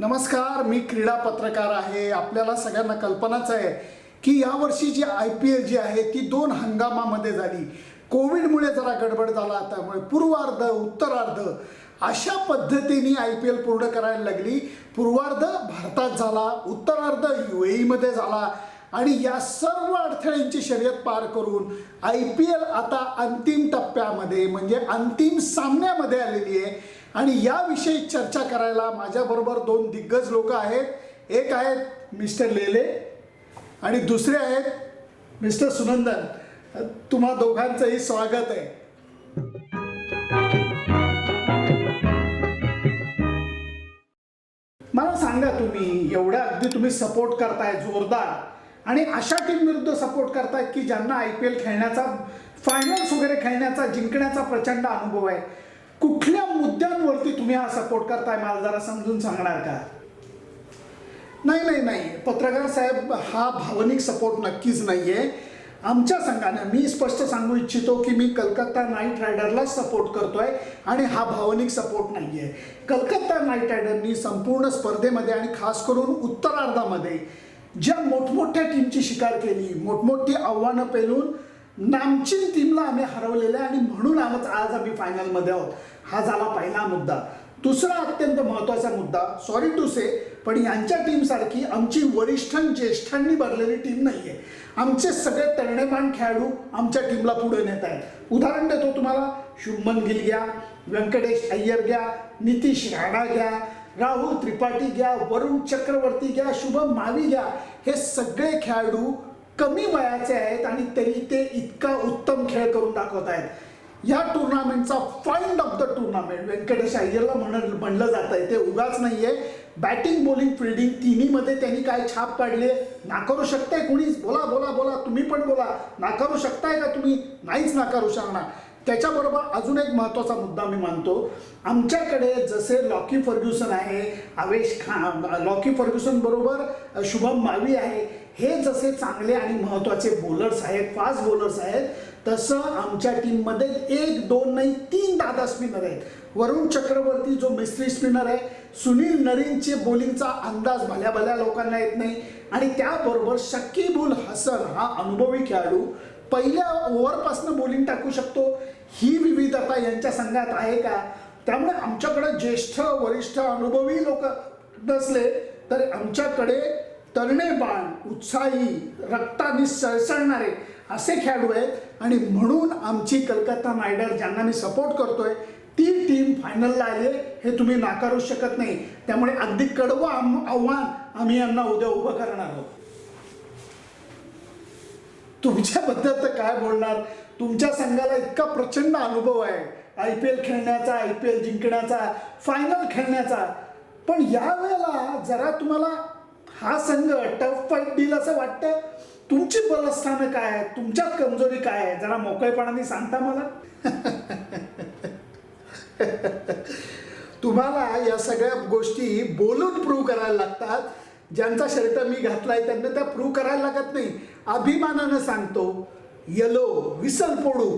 नमस्कार मी क्रीडा पत्रकार आहे. आपल्याला सगळ्यांना कल्पनाच आहे की यावर्षी जी आय पी एल जी आहे ती दोन हंगामामध्ये झाली. कोविडमुळे जरा गडबड झाला त्यामुळे पूर्वार्ध उत्तरार्ध अशा पद्धतीने आय पी एल पूर्ण करायला लागली. पूर्वार्ध भारतात झाला उत्तरार्ध यू एमध्ये झाला आणि या सर्व अडथळ्यांची शर्यत पार करून आय पी एल आता अंतिम टप्प्यामध्ये म्हणजे अंतिम सामन्यामध्ये आलेली आहे. आणि याविषयी चर्चा करायला माझ्याबरोबर दोन दिग्गज लोक आहेत. एक आहेत मिस्टर लेले आणि दुसरे आहेत मिस्टर सुनंदन. तुम्हा दोघांचंही स्वागत आहे. मला सांगा तुम्ही एवढ्या अगदी तुम्ही सपोर्ट करताय जोरदार. आणि अशा टीम विरुद्ध सपोर्ट करताय की ज्यांना आय पी एल खेळण्याचा फायनल्स वगैरे खेळण्याचा जिंकण्याचा प्रचंड अनुभव आहे. कुठले मुद्द्यांवरती तुम्ही हा सपोर्ट करताय मला जरा समजून सांगणार का? नाही नाही नाही. पत्रकार साहेब हा भावनिक सपोर्ट नक्कीच नाही आहे आमच्या संघानं मी स्पष्ट सांगू इच्छितो की मी कलकत्ता नाईट रायडरलाच सपोर्ट करतोय आणि हा भावनिक सपोर्ट नाही आहे कलकत्ता नाईट रायडरनी संपूर्ण स्पर्धेमध्ये आणि खास करून उत्तरार्धामध्ये ज्या मोठमोठ्या टीमची शिकार केली मोठमोठी आव्हानं पेलून नामचीन टीमला आम्ही हरवलेलं आहे आणि म्हणून आज आज आम्ही फायनलमध्ये आहोत. हा झाला पहिला मुद्दा. दुसरा अत्यंत महत्त्वाचा मुद्दा सॉरी टू से पण यांच्या टीमसारखी आमची वरिष्ठ ज्येष्ठांनी भरलेली टीम नाही आहे आमचे सगळे तरणेमान खेळाडू आमच्या टीमला पुढे नेत आहेत. उदाहरण देतो तुम्हाला शुभमन गिल घ्या व्यंकटेश अय्यर घ्या नितीश राणा घ्या राहुल त्रिपाठी घ्या वरुण चक्रवर्ती घ्या शुभम मावी घ्या हे सगळे खेळाडू कमी वयाचे आहेत आणि तरी ते इतका उत्तम खेळ करून दाखवत आहेत. या टुर्नामेंटचा find of the tournament Venkatesh अय्यरला म्हण म्हणलं जात आहे. ते उगाच नाहीये. बॅटिंग बॉलिंग फिल्डिंग तिन्हीमध्ये त्यांनी काय छाप पाडले नाकारू शकताय कुणीच? बोला बोला बोला. तुम्ही पण बोला. नाकारू शकताय का तुम्ही? नाहीच नाकारू शकणार. त्याच्याबरोबर अजून एक महत्त्वाचा मुद्दा मी मानतो. आमच्याकडे जसे लॉकी फर्ग्युसन आहे आवेश खान लॉकी फर्ग्युसन बरोबर शुभम मावी आहे. हे जसे चांगले आणि महत्त्वाचे बॉलर्स आहेत फास्ट बॉलर्स आहेत तसं आमच्या टीममध्ये एक दोन नाही तीन दादा स्पिनर आहेत. वरुण चक्रवर्ती जो मिस्त्री स्पिनर आहे सुनील नरीनचे बॉलिंगचा अंदाज भल्या भल्या लोकांना येत नाही. आणि त्याबरोबर शकीबुल हसन हा अनुभवी खेळाडू पहिल्या ओव्हरपासून बॉलिंग टाकू शकतो. ही विविधता यांच्या संघात आहे का? त्यामुळे आमच्याकडे ज्येष्ठ वरिष्ठ अनुभवी लोक नसले तर आमच्याकडे तरणे बाण उत्साही रक्ताने सळसळणारे असे खेळाडू आहेत. आणि म्हणून आमची कलकत्ता नायडर ज्यांना मी सपोर्ट करतोय ती टीम फायनलला आली हे तुम्ही नाकारू शकत नाही. त्यामुळे अगदी कडवं आम- आव्हान आम्ही यांना उद्या उभं करणार आहोत. तुमच्याबद्दल तर काय बोलणार? तुमच्या संघाला इतका प्रचंड अनुभव आहे. आय पी एल खेळण्याचा आय पी एल जिंकण्याचा फायनल खेळण्याचा. पण यावेळेला जरा तुम्हाला हा संघ टफ फाईट देईल असं वाटतं तुमची बलस्थानं काय आहेत? तुमच्यात कमजोरी काय आहे जरा मोकळेपणाने सांगता मला? तुम्हाला या सगळ्या गोष्टी बोलून प्रूव्ह करायला लागतात. ज्यांचा शर्ट मी घातलाय त्यांना त्या प्रूव्ह करायला लागत नाही. अभिमानानं सांगतो yellow whistle Podu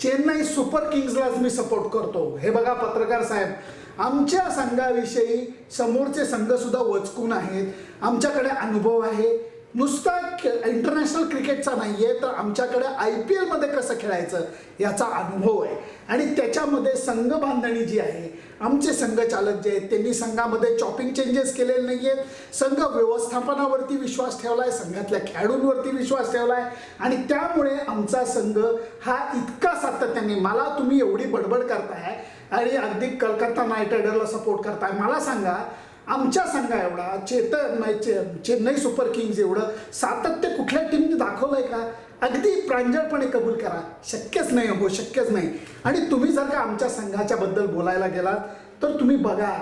Chennai super किंग्सलाच मी सपोर्ट करतो. हे बघा पत्रकार साहेब आमच्या संघाविषयी समोरचे संघ सुद्धा वचकून आहेत. आमच्याकडे अनुभव आहे. नुसता इंटरनॅशनल क्रिकेटचा नाही आहे तर आमच्याकडे आय पी एलमध्ये कसं खेळायचं याचा अनुभव आहे. आणि त्याच्यामध्ये संघ बांधणी जी आहे आमचे संघचालक जे आहेत त्यांनी संघामध्ये चॉपिंग चेंजेस केलेले नाही आहेत संघ व्यवस्थापनावरती विश्वास ठेवला आहे संघातल्या खेळाडूंवरती विश्वास ठेवला आहे आणि त्यामुळे आमचा संघ हा इतका सातत्याने मला तुम्ही एवढी बडबड करताय आणि अगदी कलकत्ता नाईट रायडरला सपोर्ट करताय. मला सांगा आमच्या संघा एवढा चेतन नाही चे चेन्नई सुपर किंग्ज एवढं सातत्य कुठल्या टीमने दाखवलंय का? अगदी प्रांजळपणे कबूल करा. शक्यच नाही हो शक्यच नाही. आणि तुम्ही जर का आमच्या संघाच्या बद्दल बोलायला गेलात तर तुम्ही बघा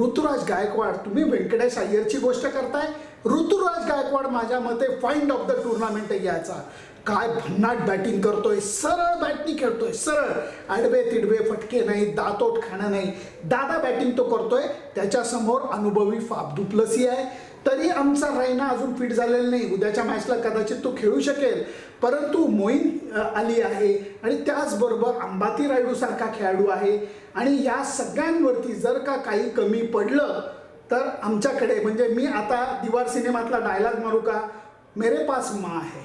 ऋतुराज गायकवाड तुम्ही व्यंकटेश अय्यरची गोष्ट करताय? ऋतुराज गायकवाड माझ्या मते फाइंड ऑफ द टुर्नामेंट याचा. काय भन्नाट बॅटिंग करतोय सरळ बॅटनी खेळतोय सरळ. आडवे तिडवे फटके नाही दातोट खाणं नाही. दादा बॅटिंग तो करतोय त्याच्यासमोर अनुभवी फाप दुप्लसी आहे. तरी आमचा रैना अजून फिट झालेला नाही. उद्याच्या मॅचला कदाचित तो खेळू शकेल. परंतु मोईन आली आहे आणि त्याचबरोबर अंबाती रायडूसारखा खेळाडू आहे. आणि या सगळ्यांवरती जर का काही कमी पडलं तर आमच्याकडे म्हणजे मी आता दिवार सिनेमातला डायलॉग मारू का? मेरे पास माँ आहे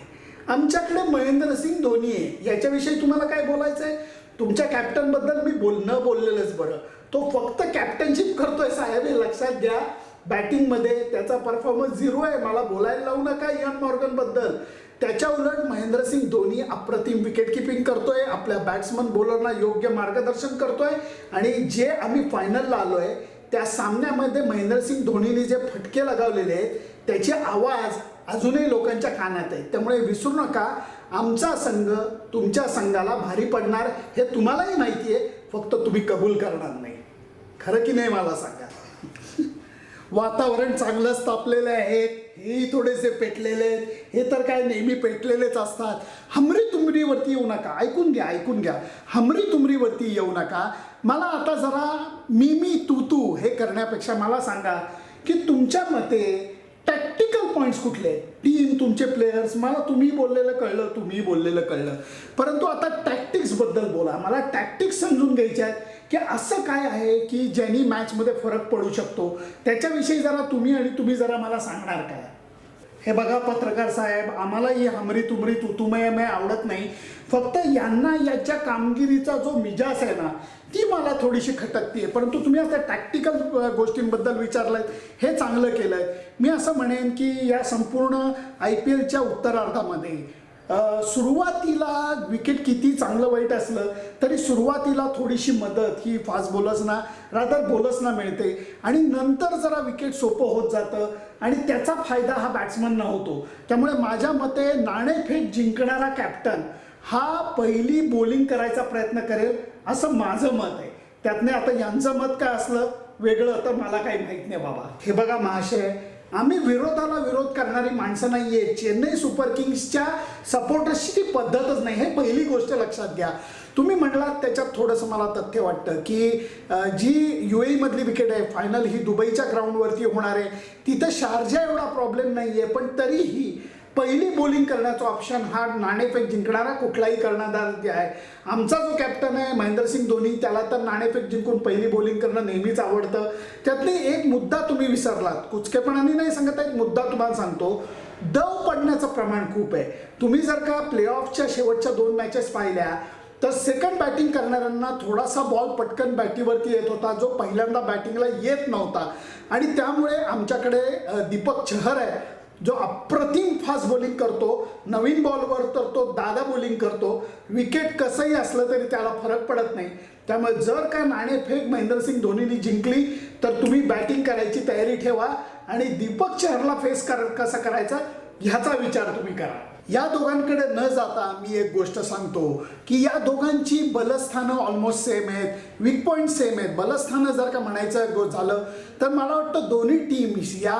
आमच्याकडे महेंद्रसिंग धोनी आहे. याच्याविषयी तुम्हाला काय बोलायचं आहे तुमच्या कॅप्टनबद्दल मी बोल न बोललेलंच बरं. तो फक्त कॅप्टनशिप करतोय साहेब हे लक्षात घ्या. बॅटिंगमध्ये त्याचा परफॉर्मन्स झिरो आहे. मला बोलायला लावू नका इयन मॉर्गनबद्दल त्याच्या उलट महेंद्रसिंग धोनी अप्रतिम विकेट किपिंग करतोय. आपल्या बॅट्समन बॉलरना योग्य मार्गदर्शन करतोय. आणि जे आम्ही फायनलला आलोय त्या सामन्यामध्ये महेंद्रसिंग धोनीने जे फटके लगावलेले आहेत त्याचे आवाज अजूनही लोकांच्या कानात आहे. त्यामुळे विसरू नका. आमचा संघ तुमच्या संघाला भारी पडणार हे तुम्हालाही माहिती आहे. फक्त तुम्ही कबूल करणार नाही. खरं की नाही मला सांगा? वातावरण चांगलंच तापलेलं आहे. हेही थोडेसे पेटलेले आहेत. हे तर काय नेहमी पेटलेलेच असतात. हमरी तुमरीवरती येऊ नका. ऐकून घ्या ऐकून घ्या. हमरी तुमरीवरती येऊ नका. मला आता जरा मी मी तू तू हे करण्यापेक्षा मला सांगा की तुमच्या मते टॅक्टिकल पॉईंट्स कुठले टीम तुमचे प्लेयर्स मला तुम्ही बोललेलं कळलं तुम्ही बोललेलं कळलं. परंतु आता टॅक्टिक्सबद्दल बोला. मला टॅक्टिक्स समजून घ्यायचे आहेत. की असं काय आहे की ज्यांनी मॅचमध्ये फरक पडू शकतो? त्याच्याविषयी जरा तुम्ही आणि तुम्ही जरा मला सांगणार काय? हे बघा पत्रकार साहेब आम्हाला ही हमरी तुमरी तुतुमयमय आवडत नाही. फक्त यांना याच्या कामगिरीचा जो मिजास आहे ना ती मला थोडीशी खटकते परंतु तुम्ही असं टॅक्टिकल गोष्टींबद्दल विचारलं हे चांगलं केलं आहे मी असं म्हणेन की या संपूर्ण आय पी एलच्या उत्तरार्धामध्ये सुरुवातीला विकेट किती चांगलं वाईट असलं तरी सुरुवातीला थोडीशी मदत ही फास्ट बॉलर्सना रादर बॉलर्सना मिळते. आणि नंतर जरा विकेट सोपं होत जातं आणि त्याचा फायदा हा बॅट्समनना होतो. त्यामुळे माझ्या मते नाणेफेक जिंकणारा कॅप्टन हा पहिली बॉलिंग करायचा प्रयत्न करेल असं माझं मत आहे. त्यातने आता यांचं मत काय असलं वेगळं तर मला काही माहीत नाही बाबा. हे बघा महाशय आम्ही विरोधाला विरोध करणारी माणसं नाहीये. चेन्नई सुपर किंग्सच्या सपोर्टर्सची ती पद्धतच नाही. हे पहिली गोष्ट लक्षात घ्या. तुम्ही म्हटलात त्याच्यात थोडंसं मला तथ्य वाटतं की जी यू मधली विकेट आहे फायनल ही दुबईच्या ग्राउंडवरती होणार आहे. तिथं शारजा एवढा प्रॉब्लेम नाही आहे पण तरीही पहिली बॉलिंग करण्याचा ऑप्शन हा नाणेफेक जिंकणारा कुठलाही कर्णधार जे आहे आमचा जो कॅप्टन आहे महेंद्रसिंग धोनी त्याला तर नाणेफेक जिंकून पहिली बॉलिंग करणं नेहमीच आवडतं. त्यातले एक मुद्दा तुम्ही विसरलात. कुचकेपणाने नाही सांगत एक मुद्दा तुम्हाला सांगतो. दव पडण्याचं प्रमाण खूप आहे. तुम्ही जर का प्लेऑफच्या शेवटच्या दोन मॅचेस पाहिल्या तर सेकंड बॅटिंग करणाऱ्यांना थोडासा बॉल पटकन बॅटीवरती येत होता जो पहिल्यांदा बॅटिंगला येत नव्हता. आणि त्यामुळे आमच्याकडे दीपक चहर आहे जो अप्रतिम फास्ट बॉलिंग करतो नवीन बॉलवर तर तो दादा बॉलिंग करतो विकेट कसंही असलं तरी त्याला फरक पडत नाही. त्यामुळे जर का नाणेफेक महेंद्रसिंग धोनीने जिंकली तर तुम्ही बॅटिंग करायची तयारी ठेवा आणि दीपक चहरला फेस कर कसा करायचा ह्याचा विचार तुम्ही करा. या दोघांकडे न जाता मी एक गोष्ट सांगतो की या दोघांची बलस्थानं ऑलमोस्ट सेम आहेत वीक पॉईंट सेम आहेत. बलस्थानं जर का म्हणायचं झालं तर मला वाटतं दोन्ही टीम्स या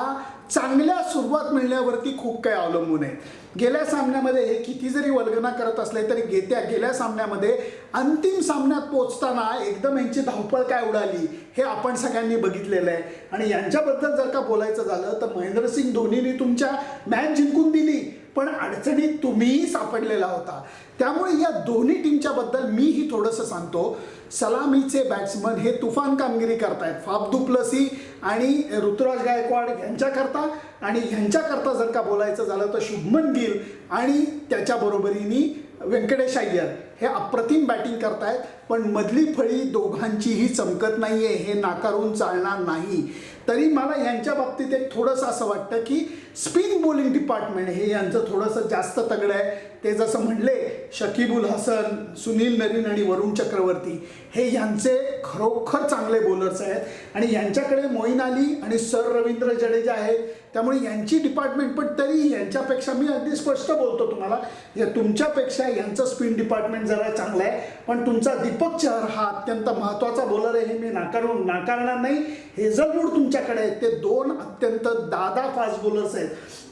चांगल्या सुरुवात मिळण्यावरती खूप काही अवलंबून आहे. गेल्या सामन्यामध्ये हे किती जरी वल्गना करत असले तरी गेत्या गेल्या सामन्यामध्ये अंतिम सामन्यात पोहोचताना एकदम यांची धावपळ काय उडाली हे आपण सगळ्यांनी बघितलेलं आहे. आणि यांच्याबद्दल जर का बोलायचं झालं तर महेंद्रसिंग धोनीने तुमच्या मॅच जिंकून दिली. पण अडचणीत तुम्हीही सापडलेला होता. त्यामुळे या दोन्ही टीमच्या बद्दल मीही थोडंसं सांगतो. सलामीचे बॅट्समन हे तुफान कामगिरी करतायत. फाफ दुप्लसी आणि ऋतुराज गायकवाड यांच्याकरता आणि ह्यांच्याकरता जर का बोलायचं झालं तर शुभमन गिल आणि त्याच्या बरोबरीने व्यंकटेश अय्यर. हे अप्रतिम बॅटिंग करतायत पण मधली फळी दोघांचीही चमकत नाहीये हे नाकारून चालणार नाही. तरी मला यांच्या बाबतीत एक थोडंसं असं वाटतं की स्पिन बॉलिंग डिपार्टमेंट हे यांचं थोडंसं जास्त तगडं आहे. ते जसं म्हणले शकीबुल हसन सुनील नरीन आणि वरुण चक्रवर्ती हे यांचे खरोखर चांगले बॉलर्स आहेत. आणि यांच्याकडे मोईन अली आणि सर रवींद्र जडेजा आहेत. त्यामुळे यांची डिपार्टमेंट पण तरी यांच्यापेक्षा मी अगदी स्पष्ट बोलतो तुम्हाला या तुमच्यापेक्षा यांचं स्पिन डिपार्टमेंट जरा चांगलं आहे. पण तुमचा दीपक चहर हा अत्यंत महत्त्वाचा बॉलर आहे हे मी नाकारून नाकारणार नाही. हेझलवूड तुमच्याकडे आहेत ते दोन अत्यंत दादा फास्ट बॉलर्स आहेत.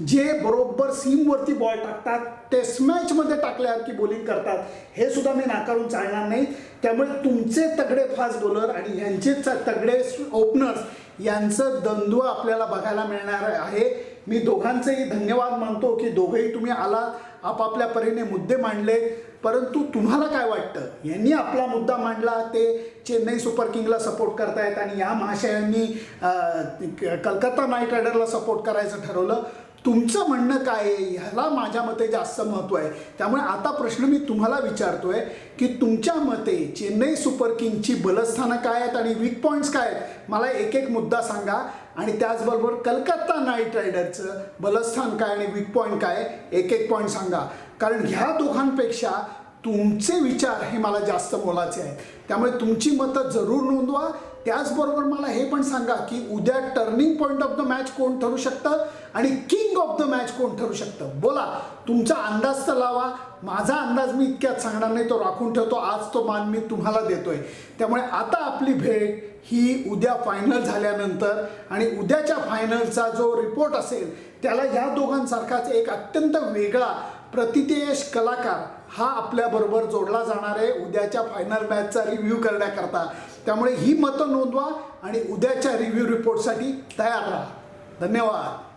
जे बरोबर सीमवरती बॉल टाकतात टेस्ट मॅचमध्ये टाकल्यासारखी बॉलिंग करतात. हे सुद्धा मी नाकारून चालणार नाही. त्यामुळे तुमचे तगडे फास्ट बॉलर आणि यांचे तगडे ओपनर्स यांचं द्वंद्व आपल्याला बघायला मिळणार आहे. मी दोघांचेही धन्यवाद मानतो की दोघेही तुम्ही आलात आपापल्या परीने मुद्दे मांडले. परंतु तुम्हाला काय वाटतं? यांनी आपला मुद्दा मांडला ते चेन्नई सुपर किंगला सपोर्ट करतायत आणि या महाशयांनी कलकत्ता नाईट रायडरला सपोर्ट करायचं ठरवलं. तुमचं म्हणणं काय आहे? ह्याला माझ्या मते जास्त महत्त्व आहे. त्यामुळे आता प्रश्न मी तुम्हाला विचारतोय की तुमच्या मते चेन्नई सुपर किंगची बलस्थानं काय आहेत आणि वीक पॉईंट्स काय आहेत? मला एक एक मुद्दा सांगा. आणि त्याचबरोबर कलकत्ता नाईट रायडरचं बलस्थान काय आणि वीक पॉईंट काय एक एक पॉईंट सांगा. कारण ह्या दोघांपेक्षा तुमचे विचार हे मला जास्त मोलाचे आहेत. त्यामुळे तुमची मतं जरूर नोंदवा. त्याचबरोबर मला हे पण सांगा की उद्या turning point of the match कोण ठरू शकतं आणि किंग ऑफ द मॅच कोण ठरू शकतं? बोला तुमचा अंदाज तर लावा. माझा अंदाज मी इतक्यात सांगणार नाही तो राखून ठेवतो. आज तो मान मी तुम्हाला देतोय. त्यामुळे आता आपली भेट ही उद्या फायनल झाल्यानंतर आणि उद्याच्या फायनलचा जो रिपोर्ट असेल त्याला या दोघांसारखाच एक अत्यंत वेगळा प्रतितेयश कलाकार हा आपल्याबरोबर जोडला जाणार आहे उद्याच्या फायनल मॅचचा रिव्ह्यू करण्याकरता. त्यामुळे ही मतं नोंदवा आणि उद्याच्या रिव्ह्यू रिपोर्टसाठी तयार राहा. धन्यवाद.